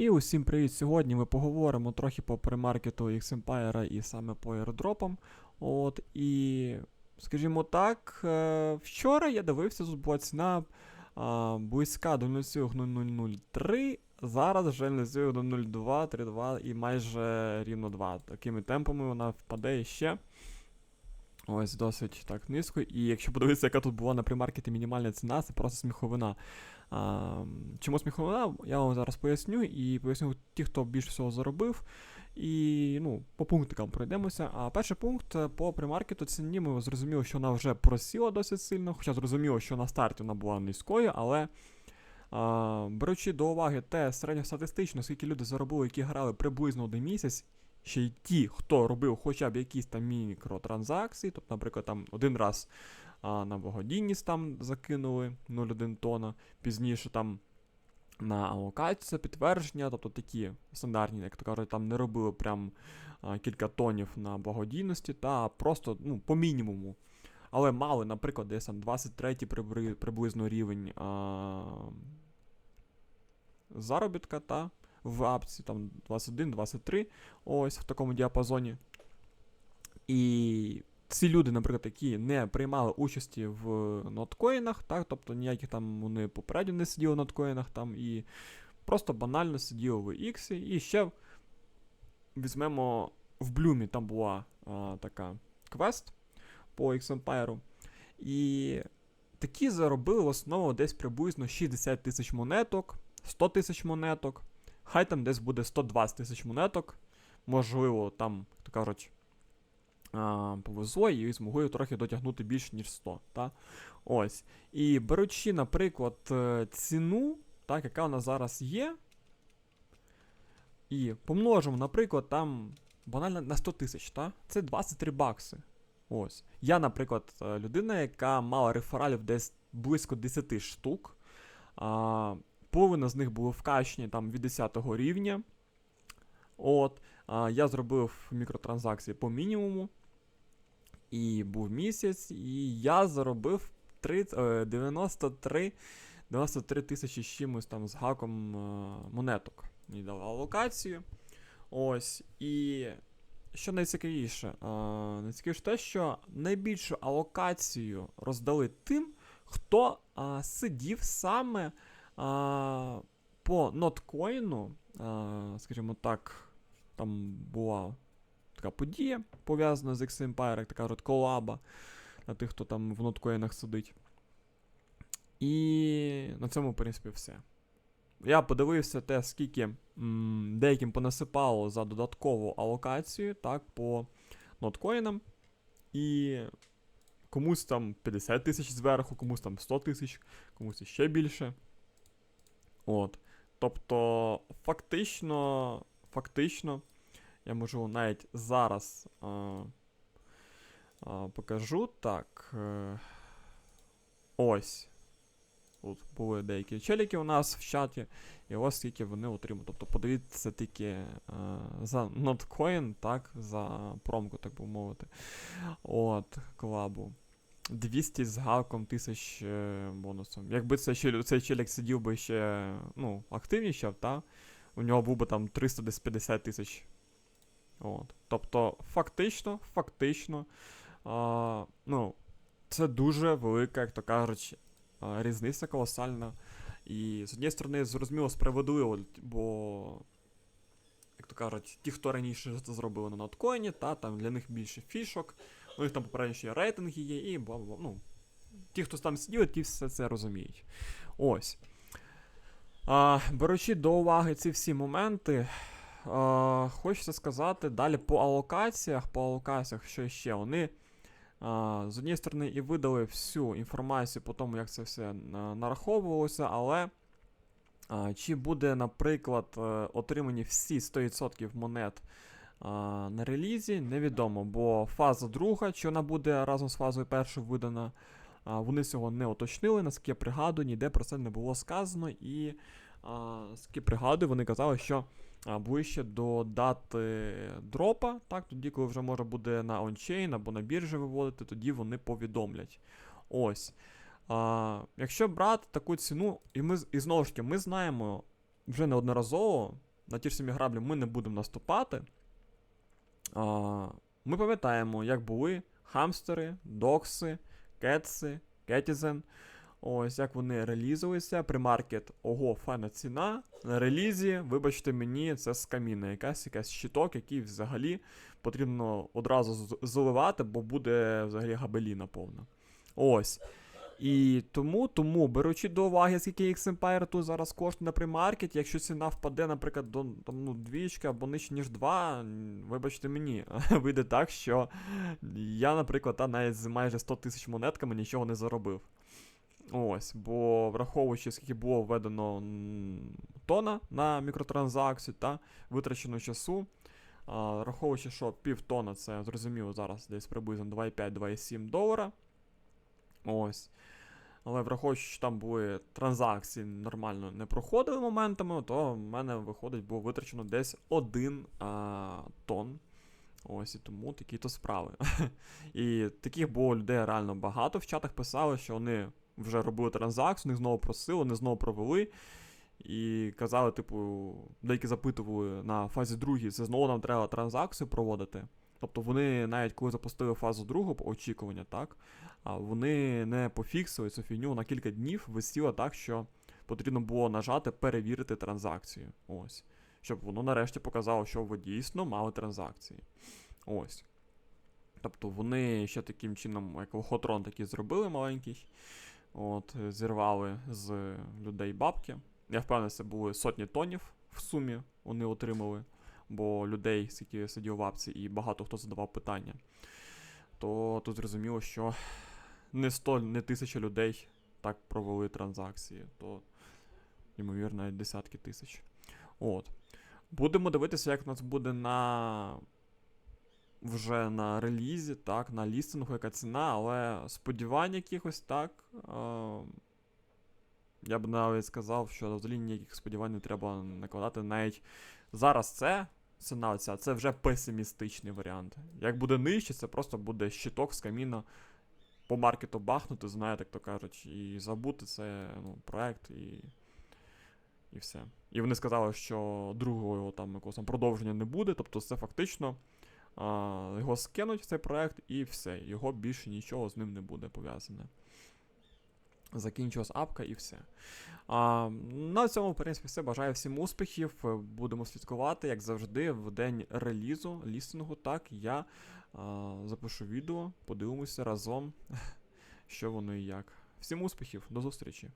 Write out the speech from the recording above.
І усім привіт! Сьогодні ми поговоримо трохи по премаркету X-Empire і саме по airdropам. От, і, скажімо так, е, вчора я дивився, тут була ціна близька до 0,0003, зараз вже 0,0232 і майже рівно 2. Такими темпами вона впаде ще. Ось досить так низько. І якщо подивитися, яка тут була на премаркеті мінімальна ціна, це просто сміховина. А, чому сміховина? Я вам зараз поясню і поясню ті, хто більше всього заробив. І ну, по пунктикам пройдемося. А перший пункт е, по премаркету ціні ми зрозуміли, що вона вже просіла досить сильно, хоча зрозуміло, що на старті вона була низькою, але. А, беручи до уваги те середньостатистично, скільки люди заробили, які грали приблизно один місяць, ще й ті, хто робив хоча б якісь там мікротранзакції, тобто, наприклад, там один раз а, на благодійність там закинули 0,1 тона, пізніше там на алокацію, підтвердження, тобто такі стандартні, як то кажуть, там не робили прям а, кілька тонів на благодійності, та просто ну, по мінімуму. Але мали, наприклад, десь там 23 прибри- приблизно рівень а, заробітка та в апці, там 21-23, ось в такому діапазоні. І ці люди, наприклад, які не приймали участі в ноткоїнах, так, тобто ніяких там вони попередньо не сиділи в ноткоїнах там і просто банально сиділи в X. І ще візьмемо в Блюмі, там була а, така квест по X-Empire. І такі заробили в основному десь приблизно 60 тисяч монеток, 100 тисяч монеток. Хай там десь буде 120 тисяч монеток. Можливо, там, то кажуть, повезло і змогли трохи дотягнути більше, ніж 100. Та? Ось. І беручи, наприклад, е, ціну, так, яка нас зараз є. І помножимо, наприклад, там банально на 100 тисяч, та? це 23 бакси. Ось. Я, наприклад, е, людина, яка мала рефералів десь близько 10 штук. А, половина з них були вкачені там від 10 рівня. От, а, я зробив мікротранзакції по мінімуму. І був місяць, і я заробив 30, е, 93, 93 тисячі з чимось там з гаком е, монеток. Мені дали алокацію. Ось. І що найцікавіше? Е, найцікавіше те, що найбільшу алокацію роздали тим, хто е, сидів саме а, по ноткоїну, скажімо так, там була така подія пов'язана з X-Empire, така от колаба на тих, хто там в ноткоїнах сидить. І на цьому, в принципі, все. Я подивився те, скільки м, деяким понасипало за додаткову алокацію, так, по ноткоїнам. І комусь там 50 тисяч зверху, комусь там 100 тисяч, комусь ще більше. От. Тобто, фактично, фактично, я можу навіть зараз а, а, покажу так. Е, ось. Тут були деякі челіки у нас в чаті, і ось скільки вони отримали. Тобто подивіться тільки а, за ноткоін, так, за промку, так би мовити. От, колабу. 200 з гаком тисяч е, бонусом. Якби це ще, цей челік сидів би ще ну, активнішав, та? у нього був би там 350 тисяч. От. Тобто, фактично, фактично, а, ну, це дуже велика, як то кажуть, різниця колосальна. І з однієї сторони, зрозуміло, справедливо, бо, як то кажуть, ті, хто раніше це зробили на ноткоїні, та там для них більше фішок. У них там попередньо ще рейтинги є і бла бла. Ну, ті, хто там сиділи, ті все це розуміють. Ось. А, беручи до уваги ці всі моменти, а, хочеться сказати далі по алокаціях. По алокаціях, що ще вони. З однієї сторони, і видали всю інформацію по тому, як це все нараховувалося, але. Чи буде, наприклад, е, отримані всі 100% монет на релізі, невідомо, бо фаза друга, чи вона буде разом з фазою першою видана, вони цього не уточнили, наскільки я пригадую, ніде про це не було сказано. І наскільки пригадую, вони казали, що ближче до дати дропа, так, тоді, коли вже може буде на ончейн або на біржі виводити, тоді вони повідомлять. Ось. А, якщо брати таку ціну, і ми і знову ж таки, ми знаємо вже неодноразово, на ті ж самі граблі ми не будемо наступати. Ми пам'ятаємо, як були хамстери, докси, кетси, кетізен. Ось як вони релізувалися. Примаркет, ого, файна ціна. На релізі, вибачте мені, це скаміна, якась якась щиток, який взагалі потрібно одразу заливати, бо буде взагалі габеліна повна. Ось. І тому, тому, беручи до уваги, скільки X Empire тут зараз коштує на примаркеті, якщо ціна впаде, наприклад, до там, ну, двічки або нижче, ніж 2, вибачте мені, вийде так, що я, наприклад, та, навіть з майже 100 тисяч монетками нічого не заробив. Ось, бо враховуючи, скільки було введено тона на мікротранзакцію та витрачено часу, а, враховуючи, що півтона це зрозуміло зараз десь приблизно 2,5-2,7 долара. Ось. Але враховуючи, що там були транзакції нормально не проходили моментами, то в мене виходить було витрачено десь 1 а, тонн. Ось і тому такі то справи. і таких було людей реально багато. В чатах писали, що вони вже робили транзакцію, них знову просили, вони знову провели. І казали, типу, деякі запитували на фазі другій, це знову нам треба транзакцію проводити. Тобто вони навіть коли запустили фазу другу по очікування, так, вони не пофіксили цю фігню на кілька днів висіло так, що потрібно було нажати перевірити транзакцію. Ось. Щоб воно нарешті показало, що ви дійсно мали транзакції. Ось. Тобто вони ще таким чином, як лохотрон такий зробили маленький. От, зірвали з людей бабки. Я впевнений, це були сотні тонів в сумі вони отримали, бо людей, скільки сидів в апці, і багато хто задавав питання. То тут зрозуміло, що не 100, не тисяча людей так провели транзакції, то, ймовірно, десятки тисяч. От. Будемо дивитися, як у нас буде на. Вже на релізі, так, на лістингу, яка ціна, але сподівань якихось так. Е- я б навіть сказав, що взагалі ніяких сподівань не треба накладати. Навіть зараз це ця, це вже песимістичний варіант. Як буде нижче, це просто буде щиток з каміна по маркету бахнути, знаєте, як то кажуть, і забути це ну, проект і. І все. І вони сказали, що другого там якогось там продовження не буде, тобто це фактично а, його скинуть цей проект і все. Його більше нічого з ним не буде пов'язане. Закінчилась апка і все. А, на цьому, в принципі, все. Бажаю всім успіхів. Будемо слідкувати, як завжди, в день релізу, лістингу. Так, я а, запишу відео, подивимося разом, що воно і як. Всім успіхів, до зустрічі!